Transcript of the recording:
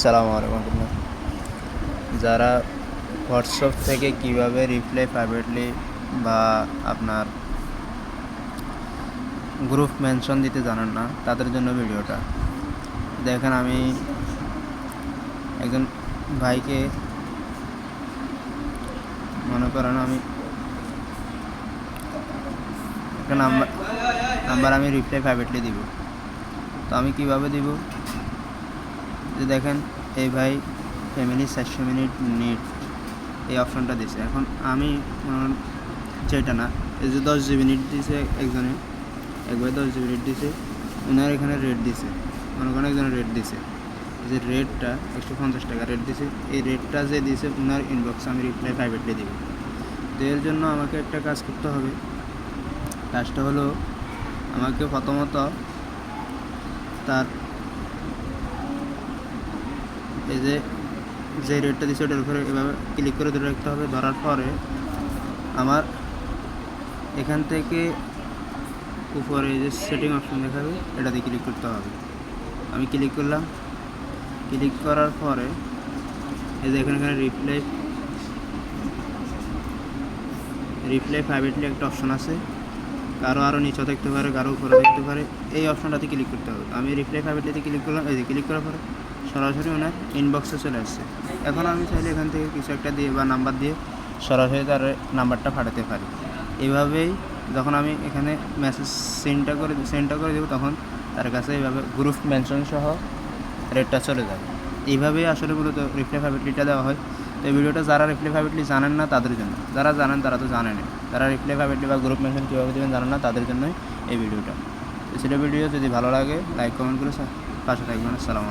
সালাম আলাইকুম যারা হোয়াটসঅ্যাপ থেকে কীভাবে রিপ্লাই প্রাইভেটলি বা আপনার গ্রুপ মেনশন দিতে জানেন না, তাদের জন্য ভিডিওটা। দেখেন আমি একজন ভাইকে মনে করেন আমি একটা নাম্বার নাম্বার আমি রিপ্লাই প্রাইভেটলি দিব। তো আমি কীভাবে দিব? যে দেখেন, এই ভাই ফ্যামিলি চারশো মিনিট নেট এই অপশনটা দিছে। এখন আমি যেটা না, এই যে দশ জিবি নেট দিছে একজনে, একবার দশ জিবি নেট দিছে ওনার এখানে রেট দিছে। মনে করেন একজনের রেট দিছে। যে রেটটা একশো পঞ্চাশ টাকা রেট দিছে। এই রেটটা যে দিছে ওনার ইনবক্সে আমি রিপ্লাই প্রাইভেটলি দিব। তো এর জন্য আমাকে একটা কাজ করতে হবে। কাজটা হলো, আমাকে প্রথমত তার এই যে যে রেটটা দিচ্ছে ওটার উপরে এভাবে ক্লিক করে ধরে রাখতে হবে। ধরার পরে আমার এখান থেকে উপরে যে সেটিং অপশন দেখাবে, এটাতে ক্লিক করতে হবে। আমি ক্লিক করলাম। ক্লিক করার পরে এই যে এখানে এখানে রিপ্লাই রিপ্লাই প্রাইভেটলি একটা অপশন আছে। কারও আরও নিচে থাকতে পারে, কারও উপরে থাকতে পারে। এই অপশনটাতে ক্লিক করতে হবে। আমি রিপ্লাই প্রাইভেটলিতে ক্লিক করলাম, এই যে ক্লিক করার পরে সরাসরি ওনার ইনবক্সে চলে আসছে। এখন আমি চাইলে এখান থেকে কিছু একটা দিয়ে বা নাম্বার দিয়ে সরাসরি তার নাম্বারটা পাঠাতে পারি। এভাবেই যখন আমি এখানে মেসেজ সেন্ডটা করে সেন্ডটা করে দেবো, তখন তার কাছে এইভাবে গ্রুপ মেনশন সহ রেটটা চলে যায় এইভাবেই আসলে মূলত রিপ্লাই প্রাইভেটলিটা দেওয়া হয়। তো এই ভিডিওটা যারা রিপ্লাই প্রাইভেটলি জানেন না, তাদের জন্য। যারা জানেন, তারা তো জানেনই। যারা রিপ্লাই প্রাইভেটলি বা গ্রুপ মেনশন কীভাবে দেবেন জানেন না, তাদের জন্যই এই ভিডিওটা। সেটা ভিডিও যদি ভালো লাগে লাইক কমেন্ট করে পাশে থাকবেন। আসসালামু